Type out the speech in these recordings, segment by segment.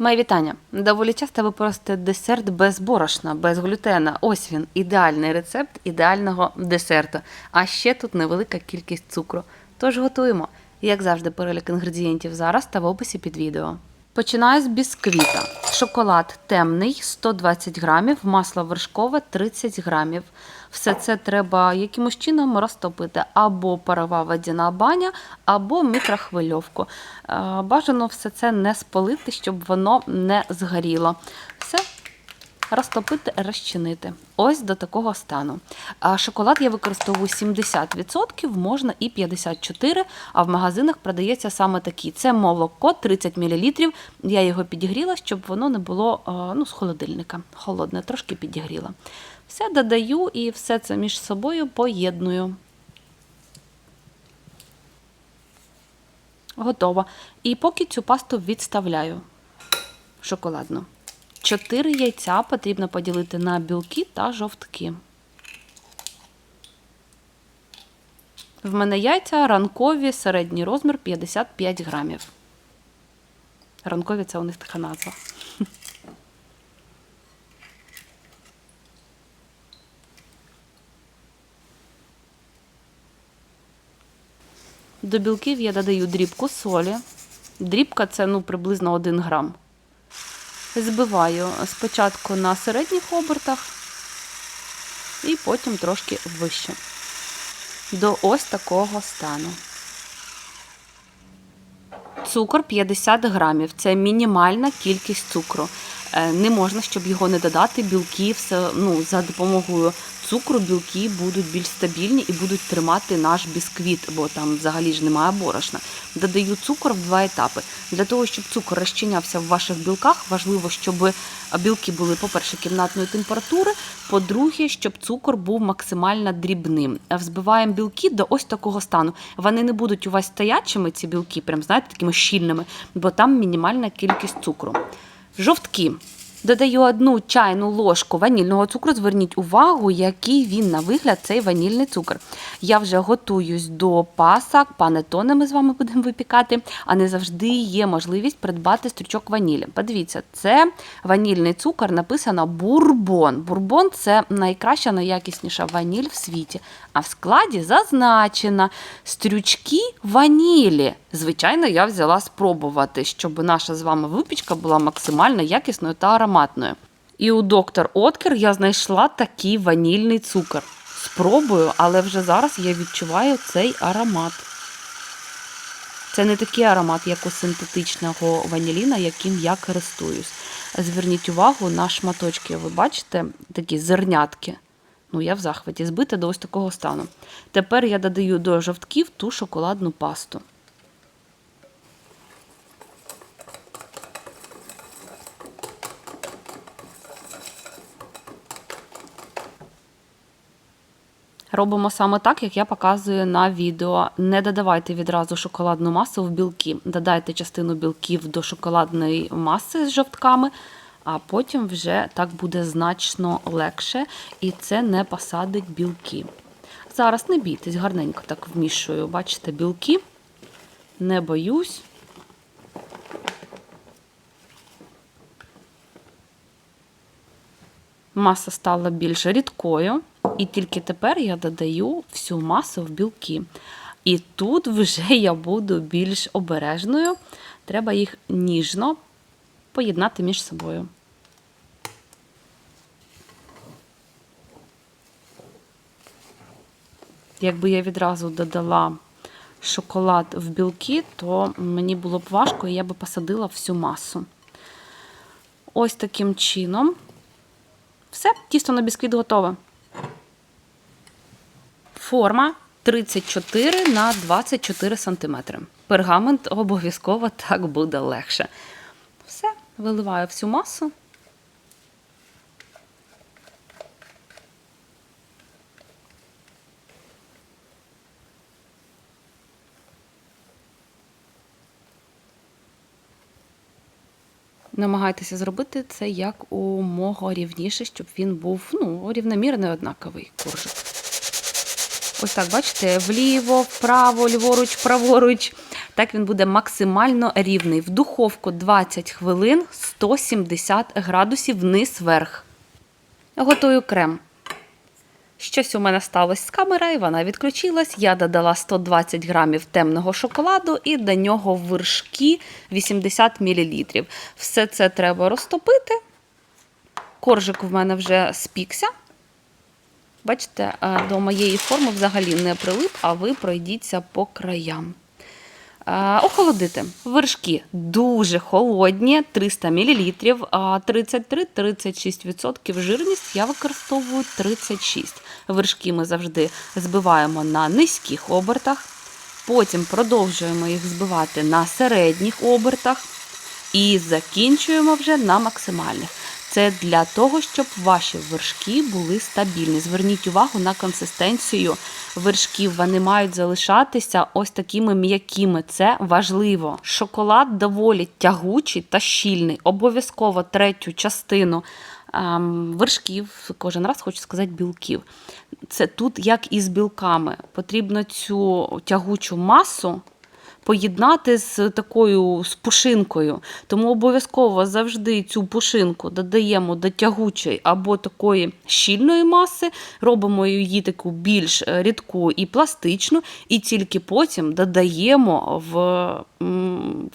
Моє вітання. Доволі часто ви просите десерт без борошна, без глютена. Ось він, ідеальний рецепт ідеального десерту. А ще тут невелика кількість цукру. Тож готуємо. Як завжди, перелік інгредієнтів зараз та в описі під відео. Починаю з бісквіта. Шоколад темний 120 грамів, масло вершкове 30 грамів. Все це треба якимось чином розтопити або парова водяна баня, або мікрохвильовку. Е, Бажано все це не спалити, щоб воно не згоріло. Все розтопити, розчинити. Ось до такого стану. Шоколад я використовую 70%, можна і 54%, а в магазинах продається саме такий. Це молоко 30 мл. Я його підігріла, щоб воно не було ну, з холодильника. Холодне, трошки підігріла. Все додаю і все це між собою поєдную. Готово. І поки цю пасту відставляю шоколадну. 4 яйця потрібно поділити на білки та жовтки. В мене яйця ранкові, середній розмір 55 грамів. Ранкові це у них така назва. До білків я додаю дрібку солі. Дрібка це ну, приблизно 1 грам. Збиваю спочатку на середніх обертах і потім трошки вище. До ось такого стану. Цукор 50 грамів. Це мінімальна кількість цукру. Е, Не можна, щоб його не додати. Білки все, ну, за допомогою цукру білки будуть більш стабільні і будуть тримати наш бісквіт, бо там взагалі ж немає борошна. Додаю цукор в два етапи. Для того, щоб цукор розчинявся в ваших білках, важливо, щоб білки були, по-перше, кімнатної температури, по-друге, щоб цукор був максимально дрібним. Взбиваємо білки до ось такого стану. Вони не будуть у вас стоячими, ці білки, прям знаєте, такими щільними, бо там мінімальна кількість цукру. Жовтки. Додаю одну чайну ложку ванільного цукру. Зверніть увагу, який він на вигляд цей ванільний цукор. Я вже готуюсь до пасок, панетони ми з вами будемо випікати, а не завжди є можливість придбати стручок ванілі. Подивіться, це ванільний цукор, написано бурбон. Бурбон це найкраща, найякісніша ваніль в світі. А в складі зазначено стрючки ванілі. Звичайно, я взяла спробувати, щоб наша з вами випічка була максимально якісною та ароматною. І у доктор Откер я знайшла такий ванільний цукор. Спробую, але вже зараз я відчуваю цей аромат. Це не такий аромат, як у синтетичного ваніліна, яким я користуюсь. Зверніть увагу на шматочки. Ви бачите такі зернятки. Ну, я в захваті, збите до ось такого стану. Тепер я додаю до жовтків ту шоколадну пасту. Робимо саме так, як я показую на відео. Не додавайте відразу шоколадну масу в білки. Додайте частину білків до шоколадної маси з жовтками, а потім вже так буде значно легше і це не посадить білки. Зараз не бійтесь, гарненько так вмішую. Бачите, білки. Не боюсь. Маса стала більш рідкою, і тільки тепер я додаю всю масу в білки. І тут вже я буду більш обережною. Треба їх ніжно поєднати між собою. Якби я відразу додала шоколад в білки, то мені було б важко, і я би посадила всю масу. Ось таким чином. Все, тісто на бісквіт готове. Форма 34 на 24 см. Пергамент обов'язково так буде легше. Все, виливаю всю масу. Намагайтеся зробити це як у мого рівніше, щоб він був ну, рівномірний однаковий коржик. Ось так, бачите, вліво, вправо, ліворуч, праворуч. Так він буде максимально рівний. В духовку 20 хвилин, 170 градусів вниз вверх. Готую крем. Щось у мене сталося з камерою, вона відключилась. Я додала 120 грамів темного шоколаду і до нього вершки 80 мл. Все це треба розтопити. Коржик в мене вже спікся. Бачите, е, до моєї форми взагалі не прилип, а ви пройдіться по краям. Е, Охолодити. Вершки дуже холодні, 300 мл, 33-36% жирність я використовую 36. Вершки ми завжди збиваємо на низьких обертах. Потім продовжуємо їх збивати на середніх обертах і закінчуємо вже на максимальних. Це для того, щоб ваші вершки були стабільні. Зверніть увагу на консистенцію вершків. Вони мають залишатися ось такими м'якими. Це важливо. Шоколад доволі тягучий та щільний. Обов'язково третю частину ем, вершків, кожен раз хочу сказати білків. Це тут як і з білками. Потрібно цю тягучу масу поєднати з такою з пушинкою. Тому обов'язково завжди цю пушинку додаємо до тягучої або такої щільної маси, робимо її таку більш е, рідку і пластичну, і тільки потім додаємо в,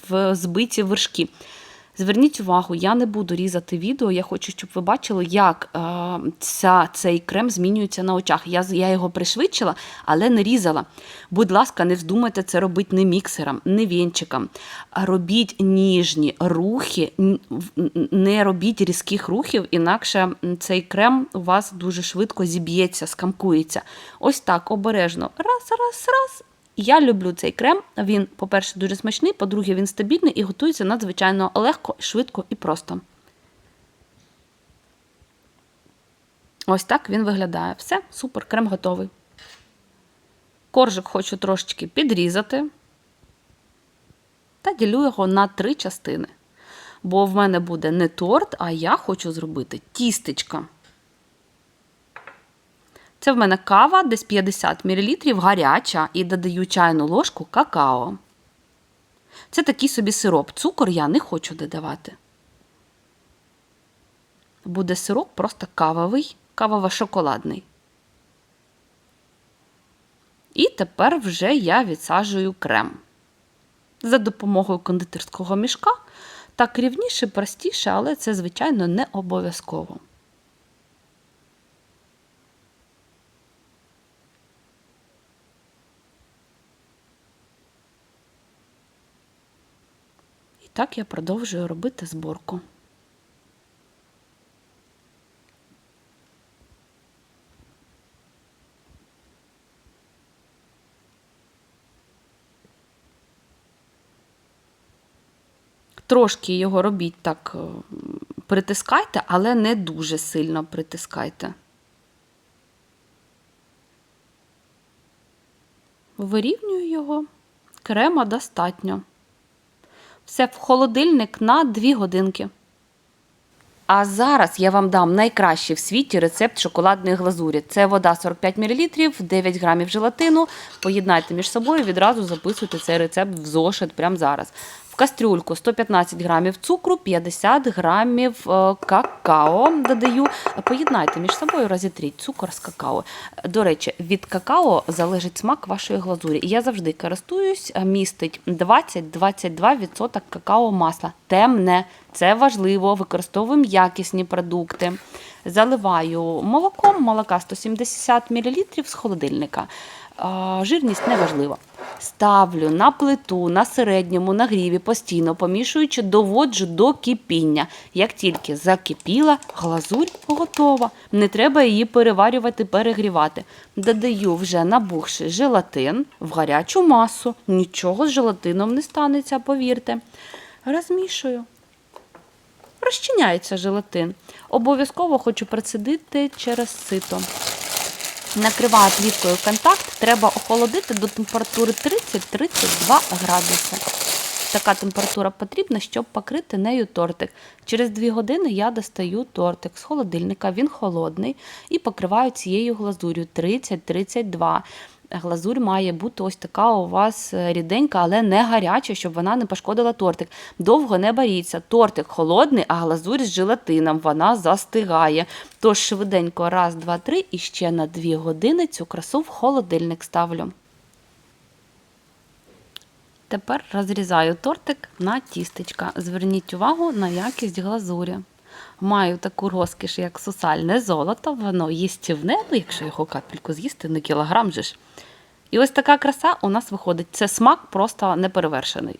в збиті вершки. Зверніть увагу, я не буду різати відео. Я хочу, щоб ви бачили, як е, ця, цей крем змінюється на очах. Я, я його пришвидшила, але не різала. Будь ласка, не вздумайте це робити не міксером, не вінчиком. Робіть ніжні рухи, не робіть різких рухів, інакше цей крем у вас дуже швидко зіб'ється, скамкується. Ось так обережно. Раз, раз, раз. Я люблю цей крем. Він, по-перше, дуже смачний, по-друге, він стабільний і готується надзвичайно легко, швидко і просто. Ось так він виглядає. Все, супер, крем готовий. Коржик хочу трошечки підрізати та ділю його на три частини. Бо в мене буде не торт, а я хочу зробити тістечка. Це в мене кава, десь 50 мл, гаряча, і додаю чайну ложку какао. Це такий собі сироп. Цукор я не хочу додавати. Буде сироп просто кавовий, кавово-шоколадний. І тепер вже я відсаджую крем. За допомогою кондитерського мішка. Так рівніше, простіше, але це, звичайно, не обов'язково. Так я продовжую робити зборку. Трошки його робіть так, е, притискайте, але не дуже сильно притискайте. Вирівнюю його, крема достатньо. Все в холодильник на 2 годинки. А зараз я вам дам найкращий в світі рецепт шоколадної глазурі. Це вода 45 мл, 9 грамів желатину. Поєднайте між собою, відразу записуйте цей рецепт в зошит прямо зараз. В кастрюльку 115 грамів цукру, 50 грамів е, какао додаю. Поєднайте між собою, розітріть цукор з какао. До речі, від какао залежить смак вашої глазурі. Я завжди користуюсь, е, містить 20-22% какао масла. Темне, це важливо, використовуємо якісні продукти. Заливаю молоком, молока 170 мл з холодильника. Жирність не важлива. Ставлю на плиту на середньому нагріві, постійно помішуючи, доводжу до кипіння. Як тільки закипіла, глазурь готова. Не треба її переварювати, перегрівати. Додаю вже набухший желатин в гарячу масу. Нічого з желатином не станеться, повірте. Розмішую. Розчиняється желатин. Обов'язково хочу прицедити через сито. Накриваю плівкою контакт, треба охолодити до температури 30-32 градуси. Така температура потрібна, щоб покрити нею тортик. Через 2 години я достаю тортик з холодильника, він холодний, і покриваю цією глазур'ю 30-32. Глазурь має бути ось така у вас е, ріденька, але не гаряча, щоб вона не пошкодила тортик. Довго не боріться. Тортик холодний, а глазурь з желатином вона застигає. Тож швиденько, раз, два, три, і ще на дві години цю красу в холодильник ставлю. Тепер розрізаю тортик на тістечка. Зверніть увагу на якість глазурі. Маю таку розкіш, як сусальне золото, воно їстівне, ну якщо його капельку з'їсти, не кілограм же ж. І ось така краса у нас виходить. Це смак просто неперевершений.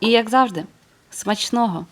І як завжди, смачного!